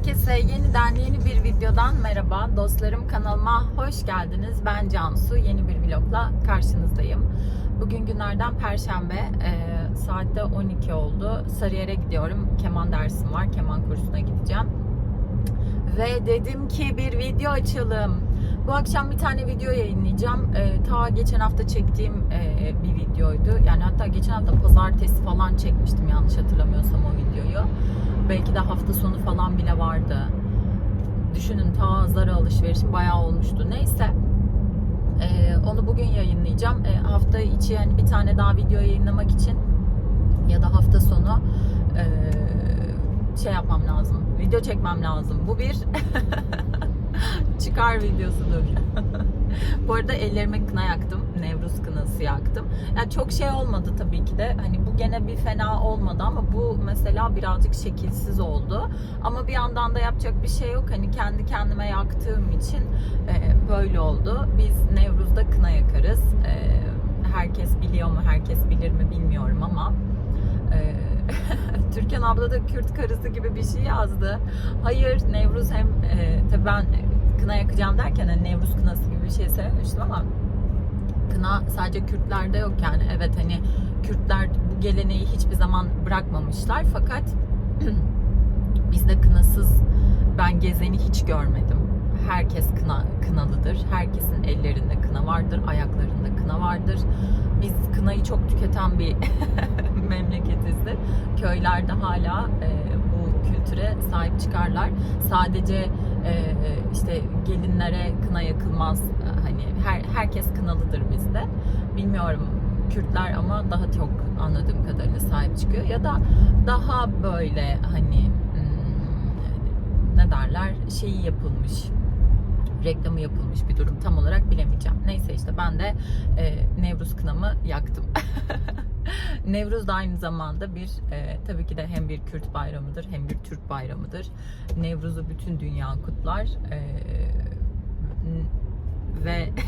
Herkese yeniden yeni bir videodan merhaba. Dostlarım kanalıma hoş geldiniz. Ben Cansu. Yeni bir vlogla karşınızdayım. Bugün günlerden Perşembe. Ee, saatte 12 oldu. Sarıyer'e gidiyorum. Keman dersim var. Keman kursuna gideceğim. Ve dedim ki bir video açalım. Bu akşam bir tane video yayınlayacağım. Ee, ta geçen hafta çektiğim e, bir videoydu. Yani hatta geçen hafta pazartesi falan çekmiştim yanlış hatırlamıyorsam o videoyu. Belki de hafta sonu falan bile vardı. Düşünün ta Zara alışverişim bayağı olmuştu. Neyse. Ee, onu bugün yayınlayacağım. Ee, hafta içi yani bir tane daha video yayınlamak için ya da hafta sonu ee, şey yapmam lazım. Video çekmem lazım. Bu bir çıkar videosudur. Bu arada ellerime kına yaktım. Nevruz kınası yaktım. Yani çok şey olmadı tabii ki de. Hani bu gene bir fena olmadı ama bu mesela birazcık şekilsiz oldu. Ama bir yandan da yapacak bir şey yok. Hani kendi kendime yaktığım için e, böyle oldu. Biz Nevruz'da kına yakarız. E, herkes biliyor mu, herkes bilir mi bilmiyorum ama e, Türkan abla da Kürt karısı gibi bir şey yazdı. Hayır Nevruz hem e, tabii ben kına yakacağım derken hani Nevruz kınası gibi bir şey söylemiştim ama kına sadece Kürtlerde yok yani. Evet hani Kürtler bu geleneği hiçbir zaman bırakmamışlar fakat bizde kınasız ben gezeni hiç görmedim. Herkes kına kınalıdır. Herkesin ellerinde kına vardır, ayaklarında kına vardır. Biz kınayı çok tüketen bir memleketizdir. Köylerde hala e, bu kültüre sahip çıkarlar. Sadece e, işte gelinlere kına yakılmaz. Hani her herkes kınalıdır bizde. Bilmiyorum Kürtler ama daha çok anladığım kadarıyla sahip çıkıyor ya da daha böyle hani hmm, ne derler şeyi yapılmış reklamı yapılmış bir durum tam olarak bilemeyeceğim. Neyse işte ben de e, Nevruz kınamı yaktım. Nevruz da aynı zamanda bir e, tabii ki de hem bir Kürt bayramıdır hem bir Türk bayramıdır. Nevruz'u bütün dünya kutlar e, ve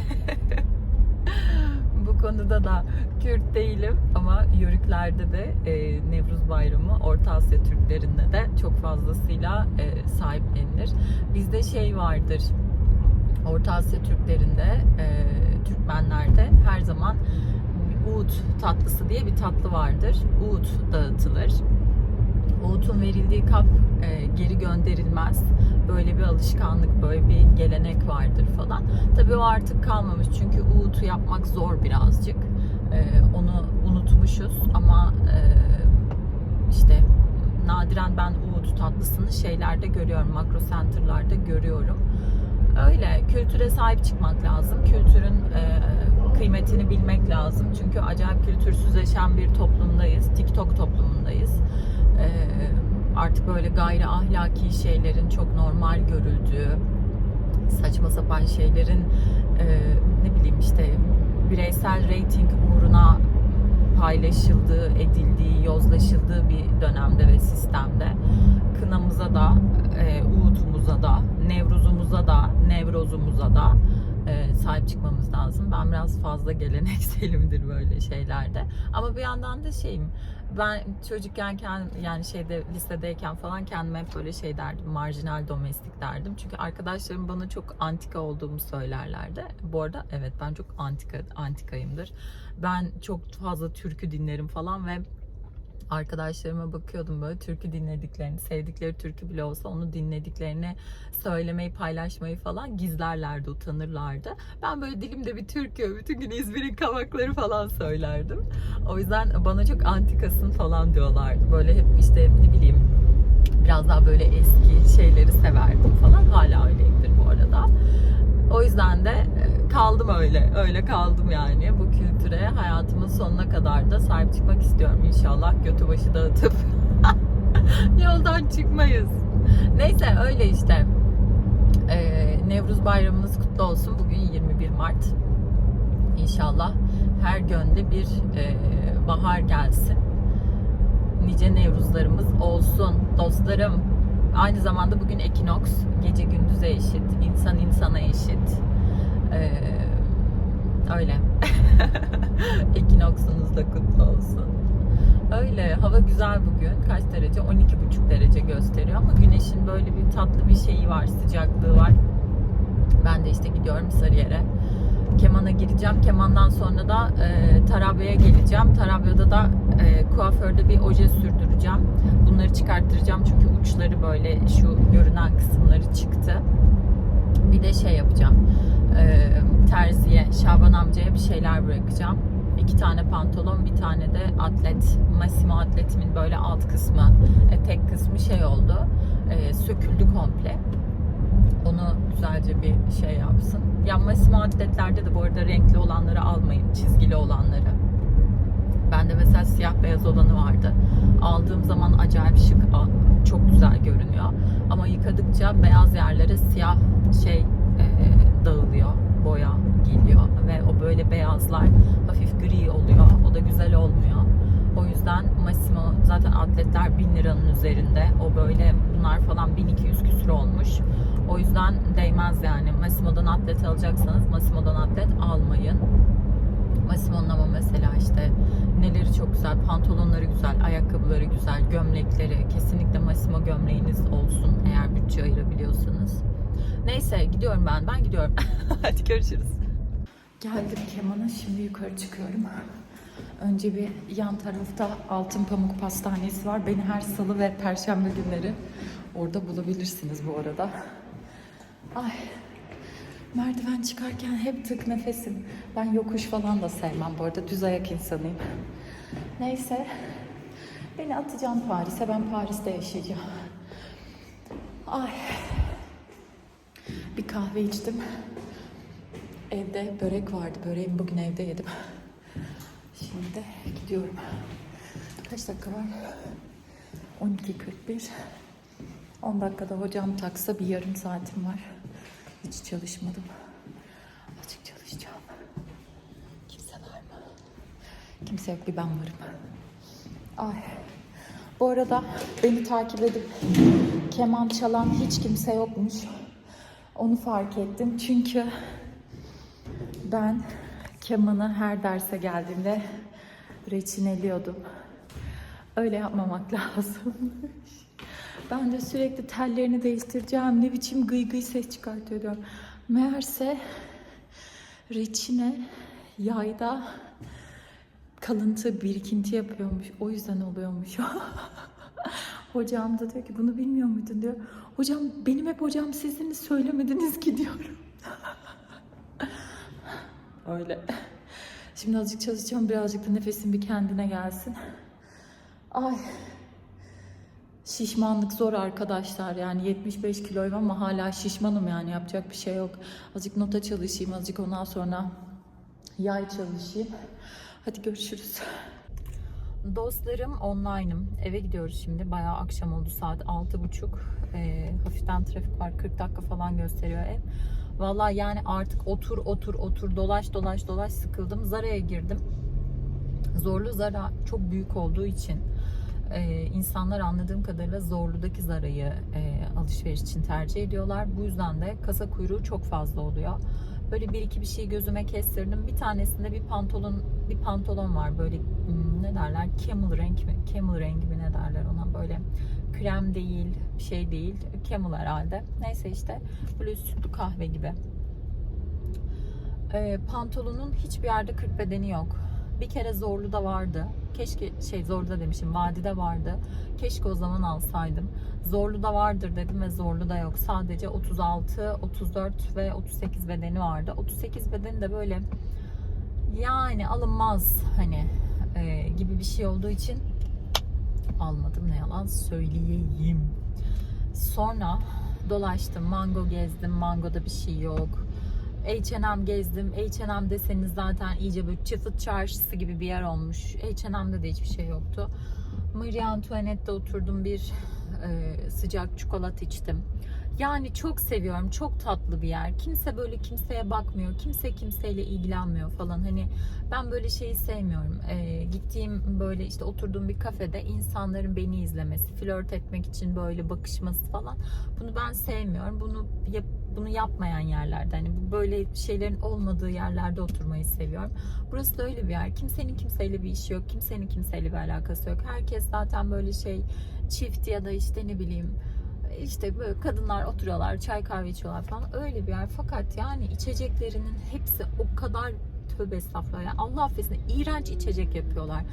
bu konuda da Kürt değilim ama Yörüklerde de e, Nevruz Bayramı Orta Asya Türklerinde de çok fazlasıyla e, sahiplenilir. Bizde şey vardır. Orta Asya Türklerinde, e, Türkmenlerde her zaman Uğut tatlısı diye bir tatlı vardır. Uğut dağıtılır. Uğut'un verildiği kap e, geri gönderilmez. Böyle bir alışkanlık, böyle bir gelenek vardır falan. Tabii o artık kalmamış çünkü Uğut'u yapmak zor birazcık. E, onu unutmuşuz ama e, işte nadiren ben Uğut tatlısını şeylerde görüyorum, makro center'larda görüyorum. Öyle kültüre sahip çıkmak lazım. Kültürün e, kıymetini bilmek lazım. Çünkü acayip kültürsüzleşen bir toplumdayız. TikTok toplumundayız. E, artık böyle gayri ahlaki şeylerin çok normal görüldüğü, saçma sapan şeylerin e, ne bileyim işte bireysel rating uğruna paylaşıldığı, edildiği, yozlaşıldığı bir dönemde ve sistemde kınamıza da, e, uğutumuza da, nevruzumuza da, nevrozumuza da e, sahip çıkmamız lazım. Ben biraz fazla gelenekselimdir böyle şeylerde. Ama bir yandan da şeyim, ben çocukken yani şeyde lisedeyken falan kendime hep böyle şey derdim, marjinal domestik derdim. Çünkü arkadaşlarım bana çok antika olduğumu söylerlerdi. Bu arada evet ben çok antika antikayımdır. Ben çok fazla türkü dinlerim falan ve arkadaşlarıma bakıyordum böyle türkü dinlediklerini, sevdikleri türkü bile olsa onu dinlediklerini söylemeyi, paylaşmayı falan gizlerlerdi, utanırlardı. Ben böyle dilimde bir türkü, bütün gün İzmir'in kavakları falan söylerdim. O yüzden bana çok antikasın falan diyorlardı. Böyle hep işte ne bileyim biraz daha böyle eski şeyleri severdim falan. Hala öyleyimdir bu arada. O yüzden de kaldım öyle. Öyle kaldım yani bu kültüre. Hayatımın sonuna kadar da sahip çıkmak istiyorum inşallah. Götü başı dağıtıp yoldan çıkmayız. Neyse öyle işte. Ee, Nevruz bayramınız kutlu olsun. Bugün 21 Mart. İnşallah her gönde bir e, bahar gelsin. Nice Nevruzlarımız olsun dostlarım. Aynı zamanda bugün ekinoks. Gece gündüze eşit. insan insana eşit. Ee, öyle. Ekinoksunuz da kutlu olsun. Öyle hava güzel bugün. Kaç derece? 12,5 derece gösteriyor ama güneşin böyle bir tatlı bir şeyi var, sıcaklığı var. Ben de işte gidiyorum Sarıyer'e. Keman'a gireceğim. Keman'dan sonra da e, Tarabya'ya geleceğim. Tarabya'da da e, kuaförde bir oje sürdüreceğim. Bunları çıkarttıracağım çünkü uçları böyle şu görünen kısımları çıktı. Bir de şey yapacağım. E, terziye, Şaban amcaya bir şeyler bırakacağım. İki tane pantolon, bir tane de atlet. Massimo atletimin böyle alt kısmı, etek kısmı şey oldu. E, söküldü komple. Onu güzelce bir şey yapsın. Ya Massimo atletlerde de bu arada renkli olanları almayın, çizgili olanları. Bende mesela siyah beyaz olanı vardı. Aldığım zaman acayip şık, çok güzel görünüyor. Ama yıkadıkça beyaz yerlere siyah şey e, dağılıyor, boya geliyor ve o böyle beyazlar hafif gri oluyor. O da güzel olmuyor. O yüzden Massimo zaten atletler 1000 liranın üzerinde. O böyle bunlar falan 1200 küsür olmuş. O yüzden değmez yani. Massimo'dan atlet alacaksanız Massimo'dan atlet almayın. Massimo'nun ama mesela işte neleri çok güzel, pantolonları güzel, ayakkabıları güzel, gömlekleri. Kesinlikle Massimo gömleğiniz olsun eğer bütçe ayırabiliyorsanız. Neyse gidiyorum ben. Ben gidiyorum. Hadi görüşürüz. Geldim Keman'a. Şimdi yukarı çıkıyorum. Önce bir yan tarafta Altın Pamuk Pastanesi var. Beni her salı ve perşembe günleri orada bulabilirsiniz bu arada. Ay merdiven çıkarken hep tık nefesim. Ben yokuş falan da sevmem bu arada. Düz ayak insanıyım. Neyse. Beni atacağım Paris'e. Ben Paris'te yaşayacağım. Ay. Bir kahve içtim. Evde börek vardı. Böreğimi bugün evde yedim. Şimdi gidiyorum. Kaç dakika var? 12.41. 10 dakikada hocam taksa bir yarım saatim var. Hiç çalışmadım. Azıcık çalışacağım. Kimse var mı? Kimse yok bir ben varım. Ay. Bu arada beni takip edip keman çalan hiç kimse yokmuş. Onu fark ettim. Çünkü ben kemanı her derse geldiğimde reçineliyordum. Öyle yapmamak lazım. Ben de sürekli tellerini değiştireceğim. Ne biçim gıy gıy ses çıkartıyor. Meğerse reçine yayda kalıntı birikinti yapıyormuş. O yüzden oluyormuş. hocam da diyor ki bunu bilmiyor muydun diyor. Hocam benim hep hocam sizin söylemediniz ki diyorum. Öyle. Şimdi azıcık çalışacağım. Birazcık da nefesim bir kendine gelsin. Ay. Şişmanlık zor arkadaşlar. Yani 75 kiloyum ama hala şişmanım yani. Yapacak bir şey yok. Azıcık nota çalışayım. Azıcık ondan sonra yay çalışayım. Hadi görüşürüz. Dostlarım online'ım. Eve gidiyoruz şimdi. Bayağı akşam oldu saat 6.30. Ee, hafiften trafik var. 40 dakika falan gösteriyor ev. Vallahi yani artık otur otur otur dolaş dolaş dolaş sıkıldım. Zara'ya girdim. Zorlu Zara çok büyük olduğu için e, insanlar anladığım kadarıyla Zorlu'daki Zara'yı e, alışveriş için tercih ediyorlar. Bu yüzden de kasa kuyruğu çok fazla oluyor. Böyle bir iki bir şey gözüme kestirdim. Bir tanesinde bir pantolon bir pantolon var böyle hmm, ne derler camel renk mi? Camel rengi mi ne derler ona böyle krem değil şey değil camel herhalde. Neyse işte böyle sütlü kahve gibi. Ee, pantolonun hiçbir yerde 40 bedeni yok. Bir kere zorlu da vardı. Keşke şey zorlu da demişim vadide vardı. Keşke o zaman alsaydım. Zorlu da vardır dedim ve zorlu da yok. Sadece 36, 34 ve 38 bedeni vardı. 38 bedeni de böyle yani alınmaz hani e, gibi bir şey olduğu için almadım ne yalan söyleyeyim. Sonra dolaştım, mango gezdim, mangoda bir şey yok. H&M gezdim. H&M deseniz zaten iyice böyle çıfıt çarşısı gibi bir yer olmuş. H&M'de de hiçbir şey yoktu. Marie Antoinette'de oturdum bir e, sıcak çikolata içtim. Yani çok seviyorum. Çok tatlı bir yer. Kimse böyle kimseye bakmıyor. Kimse kimseyle ilgilenmiyor falan. Hani ben böyle şeyi sevmiyorum. Ee, gittiğim böyle işte oturduğum bir kafede insanların beni izlemesi, flört etmek için böyle bakışması falan. Bunu ben sevmiyorum. Bunu yap, bunu yapmayan yerlerde hani böyle şeylerin olmadığı yerlerde oturmayı seviyorum. Burası da öyle bir yer. Kimsenin kimseyle bir işi yok. Kimsenin kimseyle bir alakası yok. Herkes zaten böyle şey çift ya da işte ne bileyim işte böyle kadınlar oturuyorlar, çay kahve içiyorlar falan öyle bir yer. Fakat yani içeceklerinin hepsi o kadar tövbe estağfurullah ya Allah affetsin iğrenç içecek yapıyorlar.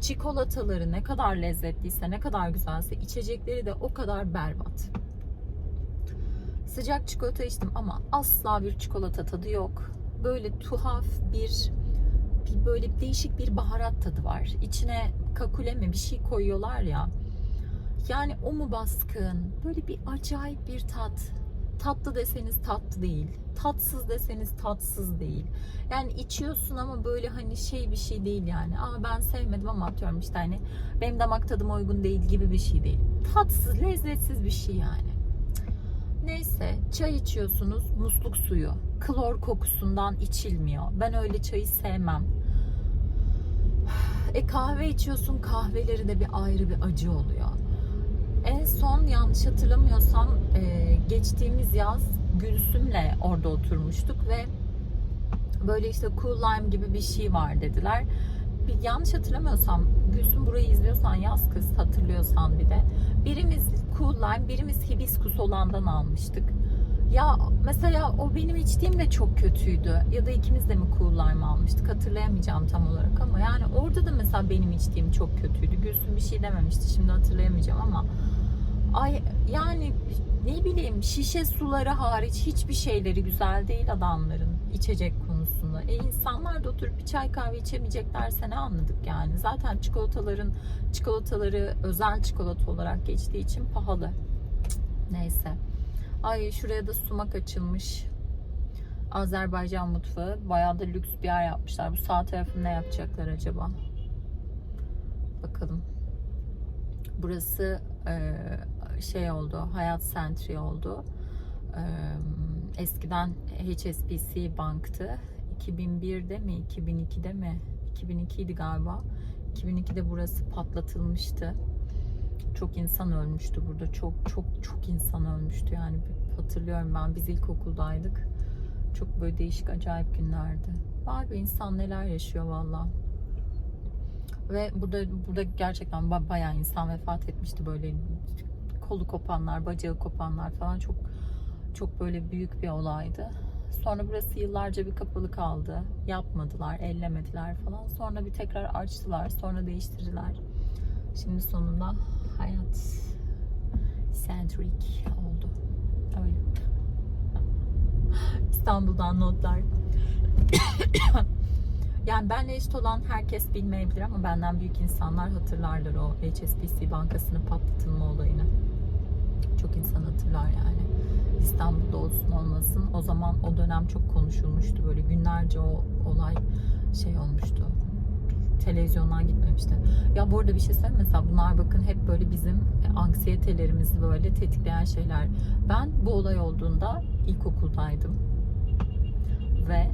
Çikolataları ne kadar lezzetliyse, ne kadar güzelse içecekleri de o kadar berbat. Sıcak çikolata içtim ama asla bir çikolata tadı yok. Böyle tuhaf bir, bir böyle değişik bir baharat tadı var. İçine kakule mi bir şey koyuyorlar ya. Yani o mu baskın? Böyle bir acayip bir tat. Tatlı deseniz tatlı değil. Tatsız deseniz tatsız değil. Yani içiyorsun ama böyle hani şey bir şey değil yani. Aa ben sevmedim ama atıyorum işte hani benim damak tadıma uygun değil gibi bir şey değil. Tatsız, lezzetsiz bir şey yani. Neyse çay içiyorsunuz musluk suyu. Klor kokusundan içilmiyor. Ben öyle çayı sevmem. E kahve içiyorsun kahveleri de bir ayrı bir acı oluyor. En son yanlış hatırlamıyorsam e, geçtiğimiz yaz Gülsüm'le orada oturmuştuk ve böyle işte cool lime gibi bir şey var dediler. Bir yanlış hatırlamıyorsam Gülsüm burayı izliyorsan yaz kız hatırlıyorsan bir de. Birimiz cool lime birimiz hibiskus olandan almıştık. Ya mesela o benim içtiğim de çok kötüydü. Ya da ikimiz de mi cool lime almıştık hatırlayamayacağım tam olarak ama yani orada da mesela benim içtiğim çok kötüydü. Gülsüm bir şey dememişti şimdi hatırlayamayacağım ama ay yani ne bileyim şişe suları hariç hiçbir şeyleri güzel değil adamların içecek konusunda. E insanlar da oturup bir çay kahve içemeyeceklerse ne anladık yani. Zaten çikolataların çikolataları özel çikolata olarak geçtiği için pahalı. Neyse. Ay şuraya da sumak açılmış. Azerbaycan mutfağı. Bayağı da lüks bir yer yapmışlar. Bu sağ tarafını ne yapacaklar acaba? Bakalım. Burası e, şey oldu. Hayat Sentry oldu. E, eskiden HSBC banktı. 2001'de mi? 2002'de mi? 2002 idi galiba. 2002'de burası patlatılmıştı çok insan ölmüştü burada. Çok çok çok insan ölmüştü yani hatırlıyorum ben biz ilkokuldaydık. Çok böyle değişik acayip günlerdi. Var bir insan neler yaşıyor valla. Ve burada burada gerçekten bayağı insan vefat etmişti böyle kolu kopanlar, bacağı kopanlar falan çok çok böyle büyük bir olaydı. Sonra burası yıllarca bir kapalı kaldı. Yapmadılar, ellemediler falan. Sonra bir tekrar açtılar, sonra değiştirdiler. Şimdi sonunda hayat centric oldu. Öyle. İstanbul'dan notlar. yani benle eşit olan herkes bilmeyebilir ama benden büyük insanlar hatırlarlar o HSBC bankasının patlatılma olayını. Çok insan hatırlar yani. İstanbul'da olsun olmasın. O zaman o dönem çok konuşulmuştu. Böyle günlerce o olay şey olmuştu televizyondan gitmemişti. Ya bu arada bir şey söyleyeyim mesela bunlar bakın hep böyle bizim anksiyetelerimizi böyle tetikleyen şeyler. Ben bu olay olduğunda ilkokuldaydım. Ve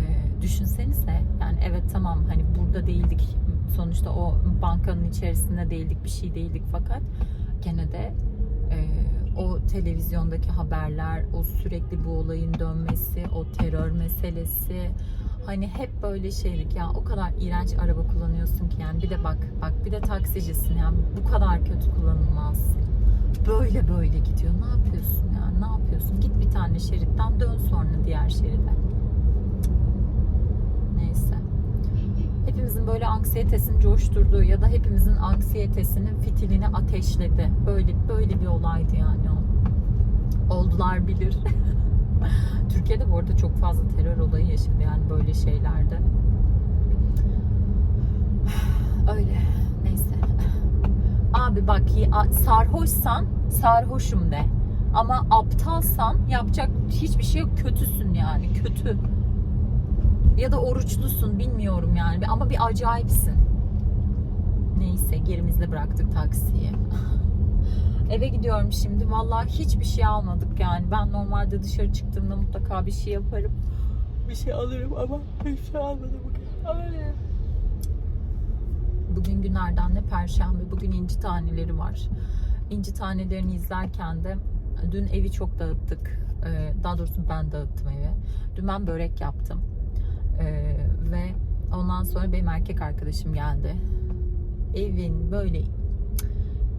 e, düşünsenize yani evet tamam hani burada değildik sonuçta o bankanın içerisinde değildik bir şey değildik fakat gene de e, o televizyondaki haberler, o sürekli bu olayın dönmesi, o terör meselesi, hani hep böyle şeylik ya o kadar iğrenç araba kullanıyorsun ki yani bir de bak bak bir de taksicisin yani bu kadar kötü kullanılmaz. Böyle böyle gidiyor. Ne yapıyorsun yani? Ne yapıyorsun? Git bir tane şeritten dön sonra diğer şeride. Neyse. Hepimizin böyle anksiyetesini coşturduğu ya da hepimizin anksiyetesinin fitilini ateşledi. Böyle böyle bir olaydı yani o. Oldular bilir. Türkiye'de bu arada çok fazla terör olayı yaşadı yani böyle şeylerde. Öyle. Neyse. Abi bak sarhoşsan sarhoşum de. Ama aptalsan yapacak hiçbir şey yok. Kötüsün yani. Kötü. Ya da oruçlusun bilmiyorum yani. Ama bir acayipsin. Neyse gerimizde bıraktık taksiyi. Eve gidiyorum şimdi. Vallahi hiçbir şey almadık yani. Ben normalde dışarı çıktığımda mutlaka bir şey yaparım. Bir şey alırım ama hiçbir şey almadım bugün. Bugün günlerden de perşembe. Bugün inci taneleri var. İnci tanelerini izlerken de dün evi çok dağıttık. Ee, Daha doğrusu ben dağıttım evi. Dün ben börek yaptım. Ee, ve ondan sonra benim erkek arkadaşım geldi. Evin böyle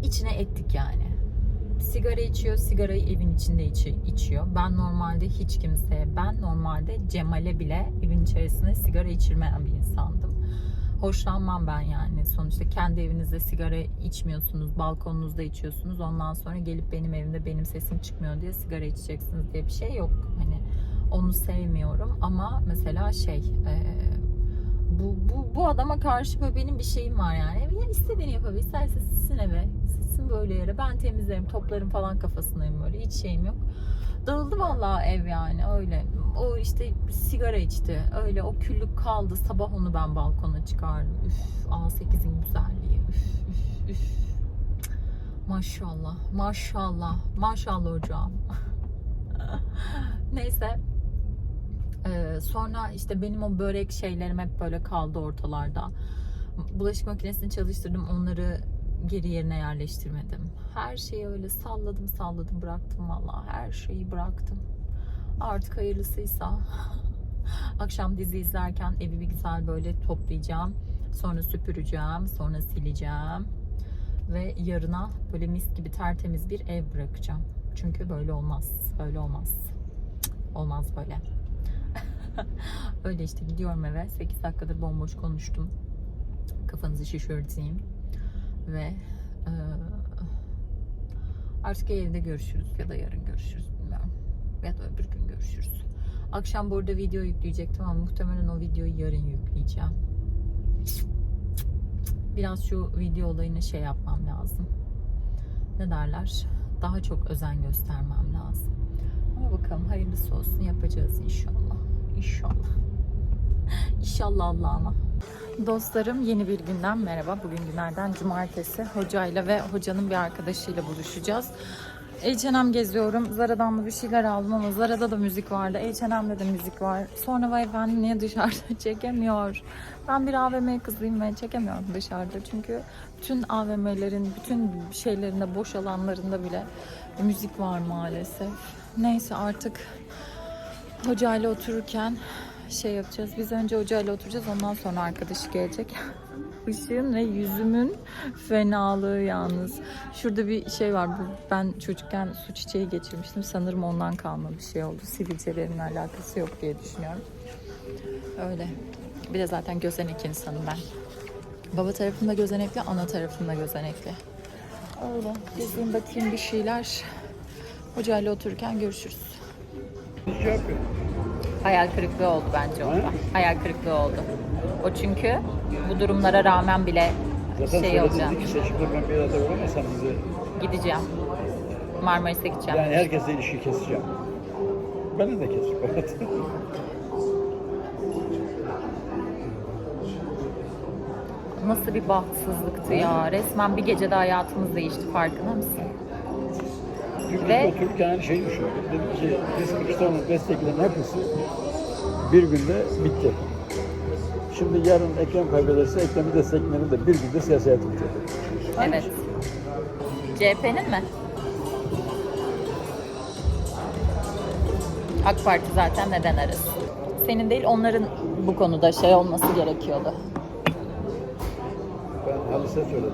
içine ettik yani. Sigara içiyor, sigarayı evin içinde içi, içiyor. Ben normalde hiç kimseye, ben normalde Cemal'e bile evin içerisinde sigara içirmeyen bir insandım. Hoşlanmam ben yani. Sonuçta kendi evinizde sigara içmiyorsunuz, balkonunuzda içiyorsunuz. Ondan sonra gelip benim evimde benim sesim çıkmıyor diye sigara içeceksiniz diye bir şey yok. Hani onu sevmiyorum ama mesela şey e, bu, bu, bu adama karşı böyle benim bir şeyim var yani. Ya istediğini yapabilir. İsterse sizin eve, sizin böyle yere. Ben temizlerim, toplarım falan kafasındayım böyle. Hiç şeyim yok. Dağıldı vallahi ev yani öyle. O işte sigara içti. Öyle o küllük kaldı. Sabah onu ben balkona çıkardım. Üf, A8'in güzelliği. Üf, üf, üf. Maşallah, maşallah, maşallah hocam. Neyse, ee, sonra işte benim o börek şeylerim hep böyle kaldı ortalarda. Bulaşık makinesini çalıştırdım. Onları geri yerine yerleştirmedim. Her şeyi öyle salladım salladım bıraktım valla. Her şeyi bıraktım. Artık hayırlısıysa. Akşam dizi izlerken evi bir güzel böyle toplayacağım. Sonra süpüreceğim. Sonra sileceğim. Ve yarına böyle mis gibi tertemiz bir ev bırakacağım. Çünkü böyle olmaz. Böyle olmaz. Olmaz böyle. Öyle işte gidiyorum eve. 8 dakikadır bomboş konuştum. Kafanızı şişirteyim. Ve e, artık evde görüşürüz ya da yarın görüşürüz bilmiyorum. Ya da öbür gün görüşürüz. Akşam burada video yükleyecektim ama muhtemelen o videoyu yarın yükleyeceğim. Biraz şu video olayını şey yapmam lazım. Ne derler? Daha çok özen göstermem lazım. Ama bakalım hayırlısı olsun yapacağız inşallah. İnşallah. İnşallah Allah'ıma. Dostlarım yeni bir günden merhaba. Bugün günlerden cumartesi. Hocayla ve hocanın bir arkadaşıyla buluşacağız. H&M geziyorum. Zara'dan da bir şeyler aldım ama Zara'da da müzik vardı. H&M'de de müzik var. Sonra vay efendim niye dışarıda çekemiyor? Ben bir AVM'ye kızıyım ve çekemiyorum dışarıda. Çünkü bütün AVM'lerin, bütün şeylerinde, boş alanlarında bile müzik var maalesef. Neyse artık hocayla otururken şey yapacağız. Biz önce hocayla oturacağız. Ondan sonra arkadaşı gelecek. Işığın ve yüzümün fenalığı yalnız. Şurada bir şey var. Ben çocukken su çiçeği geçirmiştim. Sanırım ondan kalma bir şey oldu. Sivilcelerimle alakası yok diye düşünüyorum. Öyle. Bir de zaten gözenek insanım ben. Baba tarafımda gözenekli, ana tarafımda gözenekli. Öyle. Gezeyim bakayım bir şeyler. Hocayla otururken görüşürüz. Şey yapıyor. Hayal kırıklığı oldu bence orada. Hayal kırıklığı oldu. O çünkü bu durumlara rağmen bile Zaten şey dedi ki seçimde ben bir arada olamazsam bizi Gideceğim. Marmaris'e gideceğim. yani herkesle ilişki keseceğim. Ben de keseceğim. Nasıl bir bahtsızlıktı ya. Resmen bir gecede hayatımız değişti farkında mısın? Çünkü Ve- otururken hani şey düşündük. Dedik ki biz Kılıçdaroğlu'nun desteklerin hepsi bir günde bitti. Şimdi yarın Ekrem kaybederse Ekrem'i desteklerini de bir günde bitiyor. Aynı Evet. CHP'nin mi? AK Parti zaten neden arız? Senin değil onların bu konuda şey olması gerekiyordu. Ben Halis'e söyledim.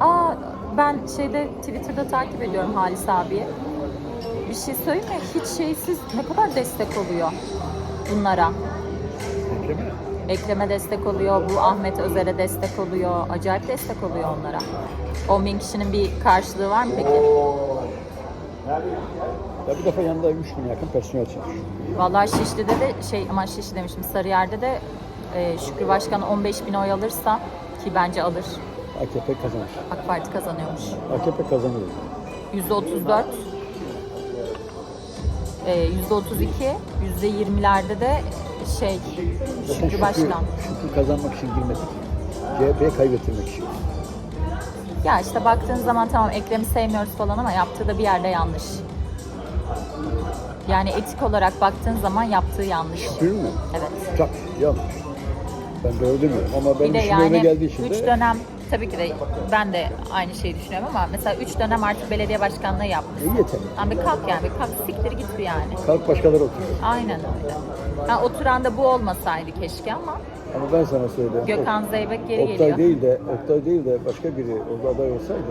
Aa ben şeyde Twitter'da takip ediyorum Halis abiyi. Bir şey söyleyeyim mi? Hiç şeysiz ne kadar destek oluyor bunlara. Ekrem'e Ekrem'e destek oluyor, bu Ahmet Özer'e destek oluyor. Acayip destek oluyor onlara. 10 bin kişinin bir karşılığı var mı peki? ya bir defa yanında 3 bin yakın personel çalışıyor. Vallahi Şişli'de de şey aman Şişli demişim Sarıyer'de de e, Şükrü Başkan 15 bin oy alırsa ki bence alır. AKP kazanır. AK Parti kazanıyormuş. AKP kazanır. %34 e, %32 %20'lerde de şey Zaten Şükrü Başkan. Şükrü kazanmak için girmedik. CHP'ye kaybettirmek için. Ya işte baktığın zaman tamam Ekrem'i sevmiyoruz falan ama yaptığı da bir yerde yanlış. Yani etik olarak baktığın zaman yaptığı yanlış. Değil mi? Evet. Çok yanlış. Ben demiyorum ama benim Bir de yani geldiği için 3 de dönem tabii ki de ben de aynı şeyi düşünüyorum ama mesela 3 dönem artık belediye başkanlığı yapmış. iyi yeter. Abi kalk yani bir kalk siktir git bir yani. Kalk başkaları oturuyor. Aynen öyle. Ha, oturan da bu olmasaydı keşke ama Ama ben sana söyleyeyim. Gökhan Zeybek geri Oktay geliyor. değil de Oktay değil de başka biri orada aday olsaydı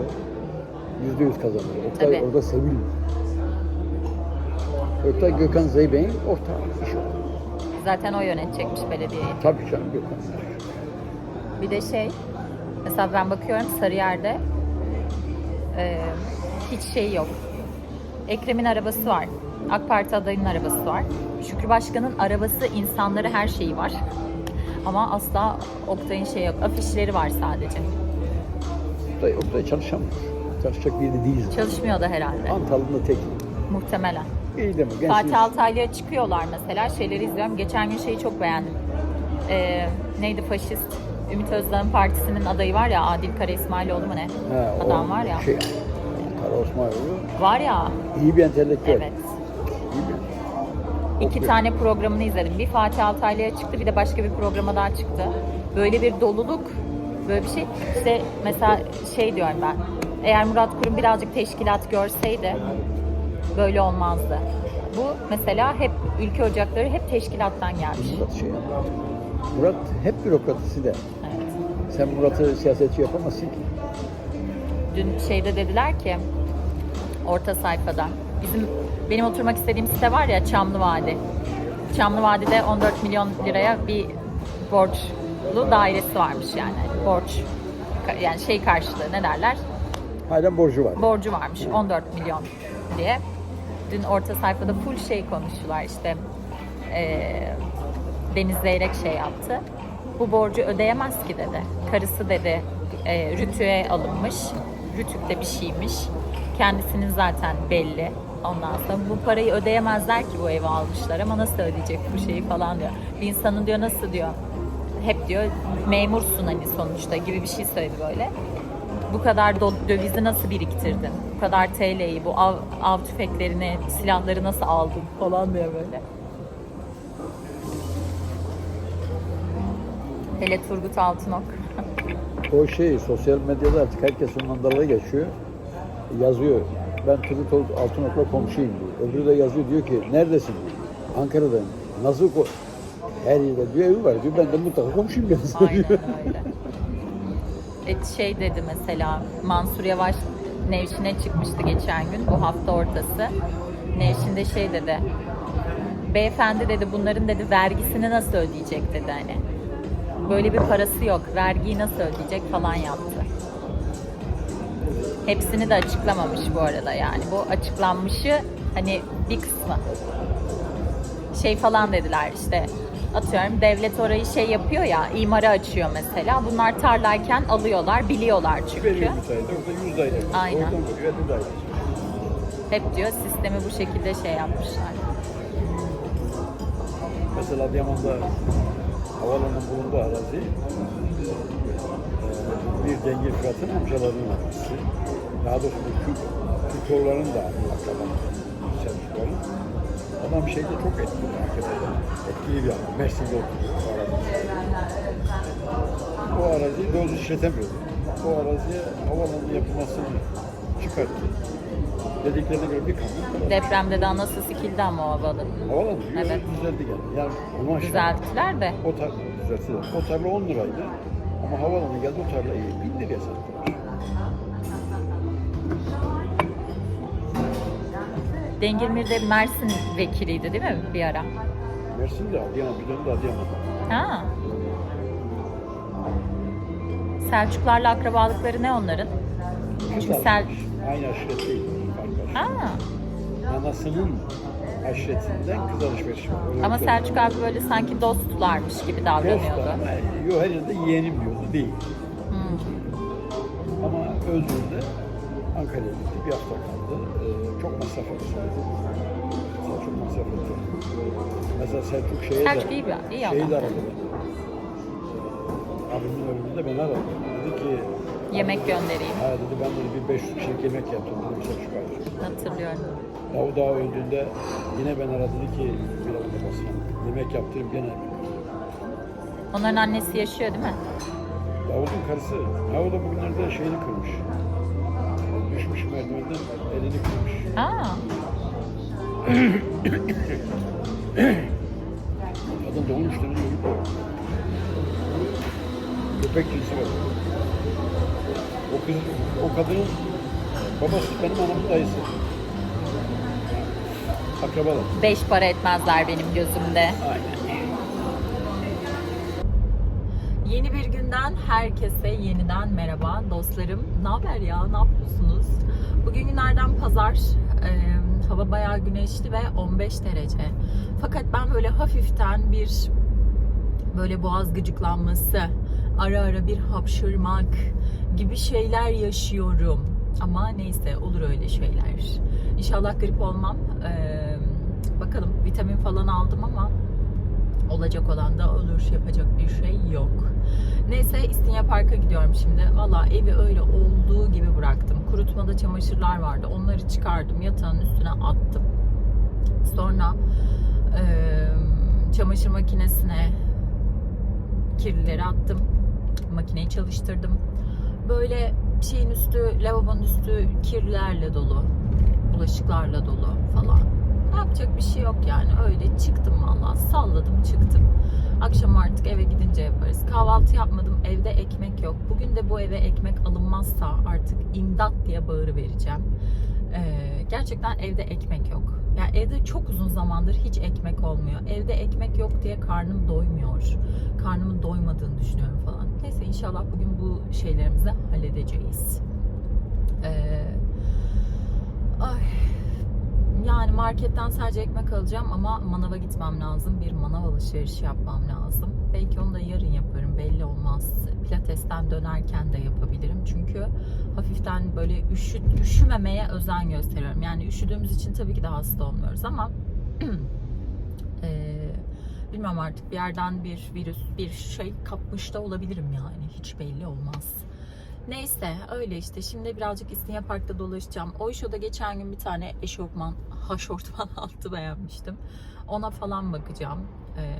yüzde yüz kazanır. Oktay Tabii. orada sevilmiyor. Oktay Gökhan Zeybek'in ortağı işi o. Zaten o yönetecekmiş belediyeyi. Tabii canım Gökhan. Bir de şey, mesela ben bakıyorum Sarıyer'de e, hiç şey yok. Ekrem'in arabası var. AK Parti adayının arabası var. Şükrü Başkan'ın arabası, insanları, her şeyi var. Ama asla Oktay'ın şey yok. Afişleri var sadece. Oktay, Oktay çalışamıyor. Çalışacak biri değil. zaten. Çalışmıyor da herhalde. Antalya'da tek. Muhtemelen. İyi deme. Genç Fatih Altaylı'ya çıkıyorlar mesela. Şeyleri izliyorum. Geçen gün şeyi çok beğendim. Ee, neydi faşist? Ümit Özdağ'ın partisinin adayı var ya Adil Kara İsmailoğlu mu ne? O Adam var ya. Şey, Kara Osmanoğlu Var ya. iyi bir entelektüel. Evet. İyi bir. İki Okuyor. tane programını izledim. Bir Fatih Altaylı'ya çıktı bir de başka bir programa daha çıktı. Böyle bir doluluk, böyle bir şey. İşte mesela şey diyorum ben. Eğer Murat Kurum birazcık teşkilat görseydi böyle olmazdı. Bu mesela hep ülke ocakları hep teşkilattan gelmiş. Murat şey. Murat hep bürokratisi de. Sen Murat'ı siyasetçi yapamazsın ki. Dün şeyde dediler ki orta sayfada bizim benim oturmak istediğim site var ya Çamlı Vadi. Çamlı Vadi'de 14 milyon liraya bir borçlu dairesi varmış yani. Borç yani şey karşılığı ne derler? Halen borcu var. Borcu varmış 14 milyon diye. Dün orta sayfada full şey konuştular işte eee Deniz Zeyrek şey yaptı. Bu borcu ödeyemez ki dedi. Karısı dedi e, rütüye alınmış. Rütükte bir şeymiş. Kendisinin zaten belli. Ondan sonra bu parayı ödeyemezler ki bu evi almışlar ama nasıl ödeyecek bu şeyi falan diyor. Bir insanın diyor nasıl diyor hep diyor memursun hani sonuçta gibi bir şey söyledi böyle. Bu kadar do- dövizi nasıl biriktirdin? Bu kadar TL'yi, bu av, av tüfeklerini, silahları nasıl aldın falan diyor böyle. Hele Turgut Altınok. O şey sosyal medyada artık herkes ondan dalga geçiyor. Yazıyor. Ben Turgut Al- Altınok'la komşuyum diyor. Öbürü de yazıyor diyor ki neredesin diyor. Ankara'dayım. Nasıl ko her yerde diyor evi var diyor. Ben de mutlaka komşuyum kendisi Aynen öyle. Et şey dedi mesela Mansur Yavaş Nevşin'e çıkmıştı geçen gün bu hafta ortası. Nevşin'de şey dedi. Beyefendi dedi bunların dedi vergisini nasıl ödeyecek dedi hani. Böyle bir parası yok. Vergiyi nasıl ödeyecek falan yaptı. Hepsini de açıklamamış bu arada yani. Bu açıklanmışı hani bir kısmı şey falan dediler işte atıyorum devlet orayı şey yapıyor ya imara açıyor mesela. Bunlar tarlayken alıyorlar biliyorlar çünkü. Veriyor müsaade. Orada 100 daire. Aynen. Oradan veriyor 50 daire. Hep diyor sistemi bu şekilde şey yapmışlar. Mesela Adıyaman'da havaalanının bulunduğu arazi eee, bir dengil Fırat'ın amcalarının arazisi. Daha doğrusu bu Türk, Türkoğulların da akrabaları, Selçukluların. Adam şeyde çok etkili, hakikaten etkili bir adam. Mersin'de oturuyor o arazi. O araziyi doğru işletemiyordu. O araziye havaalanı yapılmasını çıkarttı. Bir kamyon Depremde daha nasıl sikildi ama o havalı. Havaalanı Evet. düzeldi geldi. Yani aşağı. Düzelttiler de. O tarla düzelttiler. O tarla 10 liraydı. Ama havaalanı geldi o tarlayı 1000 liraya sattılar. Dengirmir'de Mersin vekiliydi değil mi bir ara? Mersin'de Adıyaman, bir dönem de Adıyaman'da. Ha. Selçuklarla akrabalıkları ne onların? Çünkü Sel... Aynı aşiret değil. Anasının aşiretinden kız alışverişi var. Öyle Ama bir- Selçuk abi böyle sanki dostlarmış gibi Dost davranıyordu. da ama yok her yerde yeğenim diyordu. Değil. Hmm. Ama özünde Ankara'ya gitti. Bir hafta kaldı. Ee, çok masraf etti. Selçuk masraf etti. Mesela Selçuk şeye Selçuk de, iyi bir- iyi şeyi adam. de aradı. Ee, abimin ölümünde beni aradı. Dedi ki Yemek göndereyim. Ha dedi ben dedi bir 500 kişilik yemek yaptım dedim sen şu kadar. Hatırlıyorum. Davut Ağa öldüğünde yine ben aradı dedi ki bir babası yemek yaptırayım gene. Onların annesi yaşıyor değil mi? Davut'un karısı. Davut da bugünlerde şeyini kırmış. Düşmüş merdivenden elini kırmış. Aa, Kadın çocuk var. Köpek cinsi var. O kız, o kadının babası benim anamın dayısı. Akrabalar. beş para etmezler benim gözümde. Aynen. Yeni bir günden herkese yeniden merhaba dostlarım. Ne haber ya? Ne yapıyorsunuz? Bugün günlerden pazar. Ee, hava bayağı güneşli ve 15 derece. Fakat ben böyle hafiften bir böyle boğaz gıcıklanması, ara ara bir hapşırmak gibi şeyler yaşıyorum. Ama neyse olur öyle şeyler. İnşallah grip olmam. Ee, bakalım vitamin falan aldım ama olacak olan da olur. Yapacak bir şey yok. Neyse İstinye Park'a gidiyorum şimdi. Valla evi öyle olduğu gibi bıraktım. Kurutmada çamaşırlar vardı. Onları çıkardım. Yatağın üstüne attım. Sonra eee, çamaşır makinesine kirlileri attım. Makineyi çalıştırdım. Böyle şeyin üstü, lavabonun üstü kirlilerle dolu. Bulaşıklarla dolu falan. Yapacak bir şey yok yani. Öyle çıktım valla. Salladım çıktım. Akşam artık eve gidince yaparız. Kahvaltı yapmadım. Evde ekmek yok. Bugün de bu eve ekmek alınmazsa artık imdat diye bağırı vereceğim. Ee, gerçekten evde ekmek yok. Yani evde çok uzun zamandır hiç ekmek olmuyor. Evde ekmek yok diye karnım doymuyor. Karnımın doymadığını düşünüyorum falan. Neyse inşallah bugün bu şeylerimizi halledeceğiz. Ee, ay, yani marketten sadece ekmek alacağım ama manava gitmem lazım. Bir manav alışverişi yapmam lazım. Belki onu da yarın yaparım belli olmaz. Pilatesten dönerken de yapabilirim. Çünkü hafiften böyle üşü, üşümemeye özen gösteriyorum. Yani üşüdüğümüz için tabii ki de hasta olmuyoruz ama bilmem artık bir yerden bir virüs, bir şey kapmış da olabilirim yani. Hiç belli olmaz. Neyse öyle işte. Şimdi birazcık İstinye Park'ta dolaşacağım. Oyşo'da geçen gün bir tane eşofman, haşortman altı beğenmiştim. Ona falan bakacağım. Ee,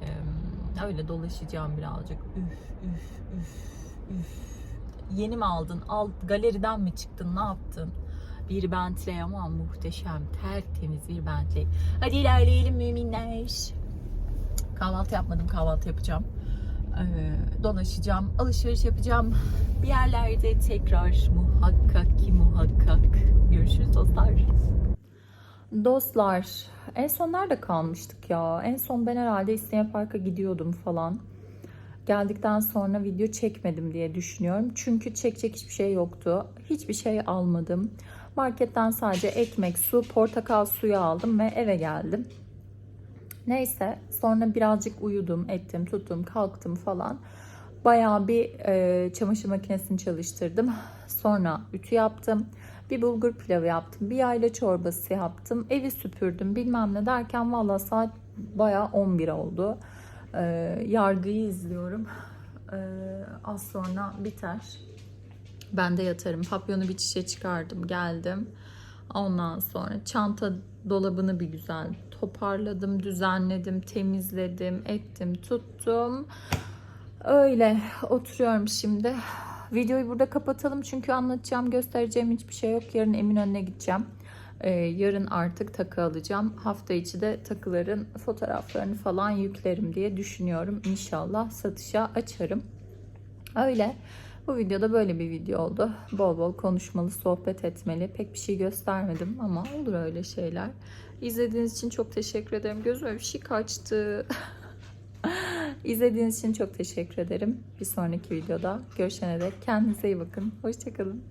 öyle dolaşacağım birazcık. Üf üf üf üf. Yeni mi aldın? Al, galeriden mi çıktın? Ne yaptın? Bir Bentley ama muhteşem, tertemiz bir Bentley. Hadi ilerleyelim müminler. Kahvaltı yapmadım, kahvaltı yapacağım. Ee, dolaşacağım, alışveriş yapacağım. Bir yerlerde tekrar muhakkak ki muhakkak görüşürüz dostlar. Dostlar, en son nerede kalmıştık ya? En son ben herhalde İstinye Park'a gidiyordum falan. Geldikten sonra video çekmedim diye düşünüyorum. Çünkü çekecek hiçbir şey yoktu. Hiçbir şey almadım. Marketten sadece ekmek, su, portakal suyu aldım ve eve geldim. Neyse sonra birazcık uyudum, ettim, tuttum, kalktım falan. Bayağı bir e, çamaşır makinesini çalıştırdım. Sonra ütü yaptım. Bir bulgur pilavı yaptım. Bir yayla çorbası yaptım. Evi süpürdüm bilmem ne derken valla saat bayağı 11 oldu. E, yargıyı izliyorum. E, az sonra biter. Ben de yatarım. Papyonu bir çişe çıkardım. Geldim. Ondan sonra çanta dolabını bir güzel toparladım, düzenledim, temizledim, ettim, tuttum. Öyle oturuyorum şimdi. Videoyu burada kapatalım çünkü anlatacağım, göstereceğim hiçbir şey yok. Yarın Eminönü'ne gideceğim. Ee, yarın artık takı alacağım. Hafta içi de takıların fotoğraflarını falan yüklerim diye düşünüyorum. İnşallah satışa açarım. Öyle. Bu videoda böyle bir video oldu. Bol bol konuşmalı, sohbet etmeli. Pek bir şey göstermedim ama olur öyle şeyler. İzlediğiniz için çok teşekkür ederim. Gözüme bir şey kaçtı. İzlediğiniz için çok teşekkür ederim. Bir sonraki videoda görüşene dek kendinize iyi bakın. Hoşçakalın.